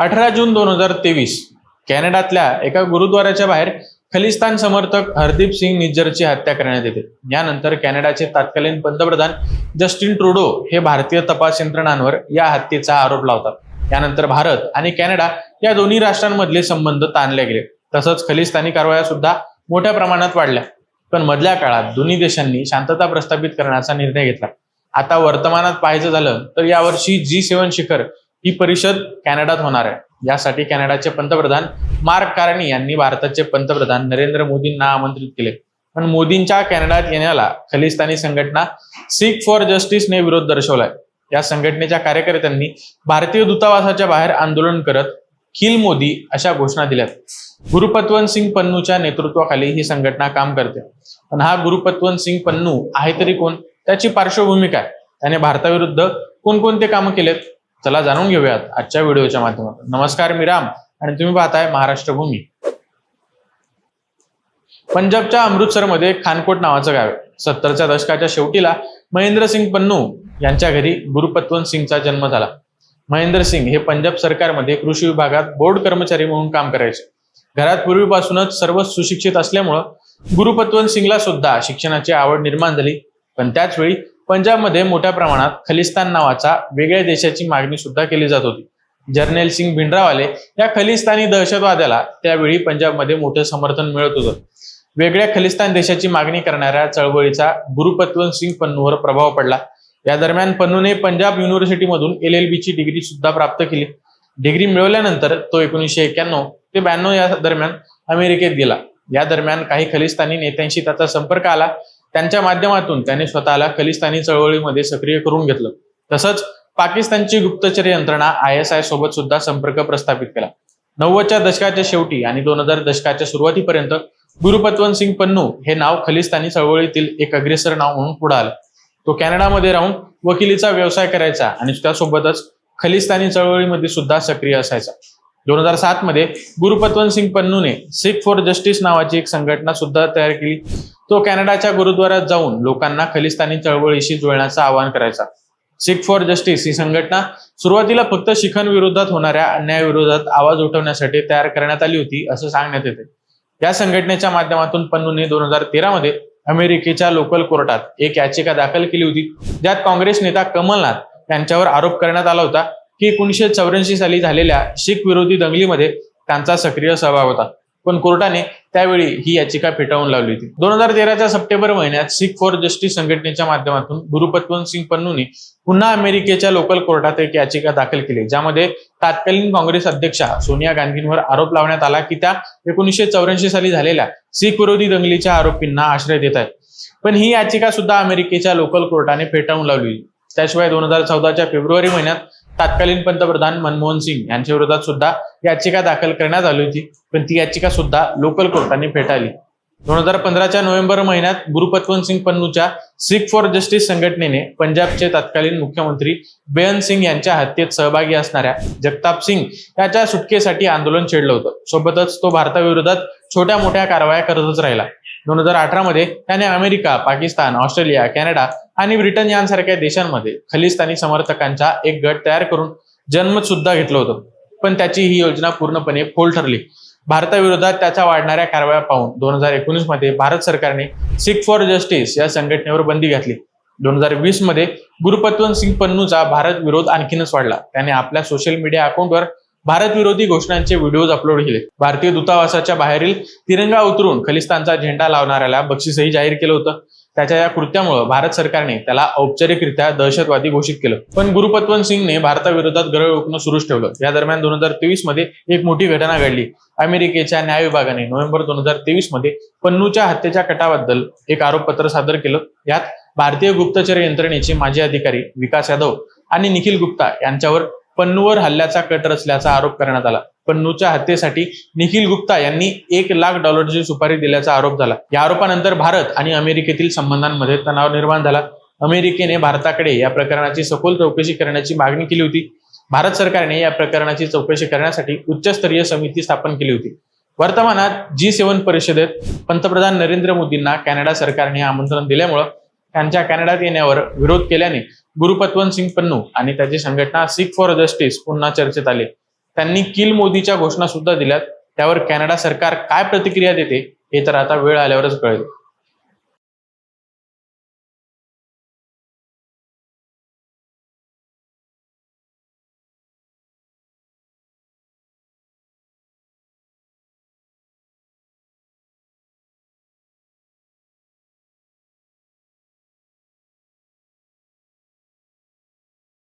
अठरा जून दोन हजार तेवीस. कॅनडातल्या एका गुरुद्वाराच्या बाहेर खलिस्तान समर्थक हरदीप सिंग निज्जरची हत्या करण्यात येते. यानंतर कॅनडाचे तत्कालीन पंतप्रधान जस्टिन ट्रुडो हे भारतीय तपास यंत्रणांवर या हत्येचा आरोप लावतात. यानंतर भारत आणि कॅनडा या दोन्ही राष्ट्रांमधले संबंध ताणले गेले. तसंच खलिस्तानी कारवाया सुद्धा मोठ्या प्रमाणात वाढल्या. पण मधल्या काळात दोन्ही देशांनी शांतता प्रस्थापित करण्याचा निर्णय घेतला. आता वर्तमानात पाहायचं झालं तर यावर्षी जी सेवन शिखर ही परिषद कॅनडात होणार आहे. यासाठी कॅनडाचे पंतप्रधान मार्क कारणी यांनी भारताचे पंतप्रधान नरेंद्र मोदींना आमंत्रित केले. पण मोदींच्या कॅनडात येण्याला खलिस्तानी संघटना सिख फॉर जस्टिसने विरोध दर्शवलाय. या संघटनेच्या कार्यकर्त्यांनी भारतीय दूतावासाच्या बाहेर आंदोलन करत किल मोदी अशा घोषणा दिल्यात. गुरुपत्वंत सिंग पन्नूच्या नेतृत्वाखाली ही संघटना काम करते. पण हा गुरुपत्वंत सिंग पन्नू आहे तरी कोण? त्याची पार्श्वभूमी काय त्याने भारताविरुद्ध कोणकोणते कामं केलेत? चला जाणून घेऊयात आजच्या व्हिडिओच्या माध्यमातून. नमस्कार मी राम. आणि तुम्ही पाहताय महाराष्ट्र भूमी पंजाबच्या अमृतसरमध्ये खानकोट नावाचं गाव आहे. सत्तरच्या दशकाच्या शेवटीला महेंद्रसिंग पन्नू यांच्या घरी गुरुपत्वंत सिंगचा जन्म झाला. महेंद्र सिंग हे पंजाब सरकारमध्ये कृषी विभागात बोर्ड कर्मचारी म्हणून काम करायचे. घरात पूर्वीपासूनच सर्व सुशिक्षित असल्यामुळं गुरुपत्वंत सिंगला सुद्धा शिक्षणाची आवड निर्माण झाली. पण त्याच वेळी पंजाबमध्ये मोठ्या प्रमाणात खलिस्तान नावाचा वेगळ्या देशाची मागणी सुद्धा केली जात होती. जर्नेल सिंग भिंडरावाले या खलिस्तानी दहशतवाद्याला त्यावेळी पंजाबमध्ये मोठं समर्थन मिळत होतं. वेगळ्या खलिस्तान देशाची मागणी करणाऱ्या चळवळीचा गुरुपत्वन सिंग पन्नूवर प्रभाव पडला. या दरम्यान पन्नूने पंजाब युनिव्हर्सिटीमधून एल एल ची डिग्री सुद्धा प्राप्त केली. डिग्री मिळवल्यानंतर तो एकोणीसशे एक्क्याण्णव ते ब्याण्णव या दरम्यान अमेरिकेत गेला. या दरम्यान काही खलिस्तानी नेत्यांशी त्याचा संपर्क आला. त्यांच्या माध्यमातून त्याने स्वतःला खलिस्तानी चळवळीमध्ये सक्रिय करून घेतलं. तसंच पाकिस्तानची गुप्तचर यंत्रणा आय एस आय सोबत सुद्धा संपर्क प्रस्थापित केला. नव्वदच्या दशकाच्या शेवटी आणि दोन हजार दशकाच्या सुरुवातीपर्यंत गुरुपत्वंत सिंग पन्नू हे नाव खलिस्तानी चळवळीतील एक अग्रेसर नाव म्हणून पुढे आलं. तो कॅनडामध्ये राहून वकिलीचा व्यवसाय करायचा आणि त्यासोबतच खलिस्तानी चळवळीमध्ये सुद्धा सक्रिय असायचा. दोन हजार सात मध्ये गुरुपत्वंत सिंग पन्नूने सिख फॉर जस्टिस नावाची एक संघटना सुद्धा तयार केली. तो कॅनडाच्या गुरुद्वारात जाऊन लोकांना खलिस्तानी चळवळीशी जुळण्याचं आवाहन करायचा. सिख फॉर जस्टिस ही संघटना सुरुवातीला फक्त शिखांविरोधात होणाऱ्या अन्यायाविरोधात आवाज उठवण्यासाठी तयार करण्यात आली होती असं सांगण्यात येते. या संघटनेच्या माध्यमातून पन्नूने दोन हजार तेरा मध्ये अमेरिकेच्या लोकल कोर्टात एक याचिका दाखल केली होती. ज्यात काँग्रेस नेता कमलनाथ यांच्यावर आरोप करण्यात आला होता. की एकोणीसशे चौऱ्याऐंशी साली झालेल्या शीख विरोधी दंगलीमध्ये त्यांचा सक्रिय सहभाग होता. पण कोर्टाने त्यावेळी ही याचिका फेटाळून लावली होती. दोन हजार तेराच्या सप्टेंबर महिन्यात सिख फॉर जस्टिस संघटनेच्या माध्यमातून गुरुपतवंत सिंग पन्नूने पुन्हा अमेरिकेच्या लोकल कोर्टात एक याचिका दाखल केली ज्यामध्ये तत्कालीन काँग्रेस अध्यक्षा सोनिया गांधींवर आरोप लावण्यात आला की त्या एकोणीसशे चौऱ्याऐंशी साली झालेल्या सिख विरोधी दंगलीच्या आरोपींना आश्रय देत आहेत. पण ही याचिका सुद्धा अमेरिकेच्या लोकल कोर्टाने फेटाळून लावली. त्याशिवाय दोन हजार चौदाच्या फेब्रुवारी महिन्यात तत्कालीन पंतप्रधान मनमोहन सिंग यांच्या विरोधात सुद्धा याचिका दाखल करण्यात आली होती. पण ती याचिका सुद्धा लोकल कोर्टाने फेटाळली. दोन हजार पंधराच्या नोव्हेंबर महिन्यात गुरुपतवंत सिंग पन्नूच्या सिख फॉर जस्टिस संघटनेने पंजाबचे तत्कालीन मुख्यमंत्री बेअन सिंग यांच्या हत्येत सहभागी असणाऱ्या जगताप सिंग याच्या सुटकेसाठी आंदोलन छेडलं होतं. सोबतच तो भारताविरोधात छोट्या मोठ्या कारवाया करतच राहिला. दोन हजार अठरा मध्ये त्याने अमेरिका पाकिस्तान ऑस्ट्रेलिया कॅनडा आणि ब्रिटन यांसारख्या देशांमध्ये खलिस्तानी समर्थकांचा एक गट तयार करून जन्म सुद्धा घेतलं होतं. पण त्याची ही योजना पूर्णपणे फोल ठरली. भारताविरोधात त्याच्या वाढणाऱ्या कारवाया पाहून दोन हजार एकोणीसमध्ये भारत सरकारने सिख फॉर जस्टिस या संघटनेवर बंदी घातली. दोन हजार वीसमध्ये गुरुपत्वन सिंग पन्नूचा भारत विरोध आणखीनच वाढला. त्याने आपल्या सोशल मीडिया अकाउंटवर भारत विरोधी घोषणांचे व्हिडिओज अपलोड केले. भारतीय दूतावासाच्या बाहेरील तिरंगा उतरून खलिस्तानचा झेंडा लावणाऱ्याला बक्षीसही जाहीर केलं होतं. त्याच्या या कृत्यामुळे भारत सरकारने त्याला औपचारिकरित्या दहशतवादी घोषित केलं. पण गुरुपतवंत सिंगने भारताविरोधात ग्रह रोखणं सुरूच ठेवलं. या दरम्यान दोन हजार तेवीसमध्ये एक मोठी घटना घडली. अमेरिकेच्या न्याय विभागाने नोव्हेंबर दोन हजार तेवीसमध्ये पन्नूच्या हत्येच्या कटाबद्दल एक आरोपपत्र सादर केलं. यात भारतीय गुप्तचर यंत्रणेचे माजी अधिकारी विकास यादव आणि निखिल गुप्ता यांच्यावर पन्नूवर हल्ल्याचा कट रचल्याचा आरोप करण्यात आला. पन्नूच्या हत्येसाठी निखिल गुप्ता यांनी एक लाख डॉलरची सुपारी दिल्याचा आरोप झाला. या आरोपानंतर भारत आणि अमेरिकेतील संबंधांमध्ये तणाव निर्माण झाला. अमेरिकेने भारताकडे या प्रकरणाची सखोल चौकशी करण्याची मागणी केली होती. भारत सरकारने या प्रकरणाची चौकशी करण्यासाठी उच्चस्तरीय समिती स्थापन केली होती. वर्तमानात जी सेवन परिषदेत पंतप्रधान नरेंद्र मोदींना कॅनडा सरकारने आमंत्रण दिल्यामुळं त्यांच्या कॅनडात येण्यावर विरोध केल्याने गुरुपतवंत सिंग पन्नू आणि त्याची संघटना सिख फॉर जस्टिस पुन्हा चर्चेत आले. त्यांनी किल मोदीच्या घोषणा सुद्धा दिल्यात. त्यावर कॅनडा सरकार काय प्रतिक्रिया देते हे तर आता वेळ आल्यावरच कळेल.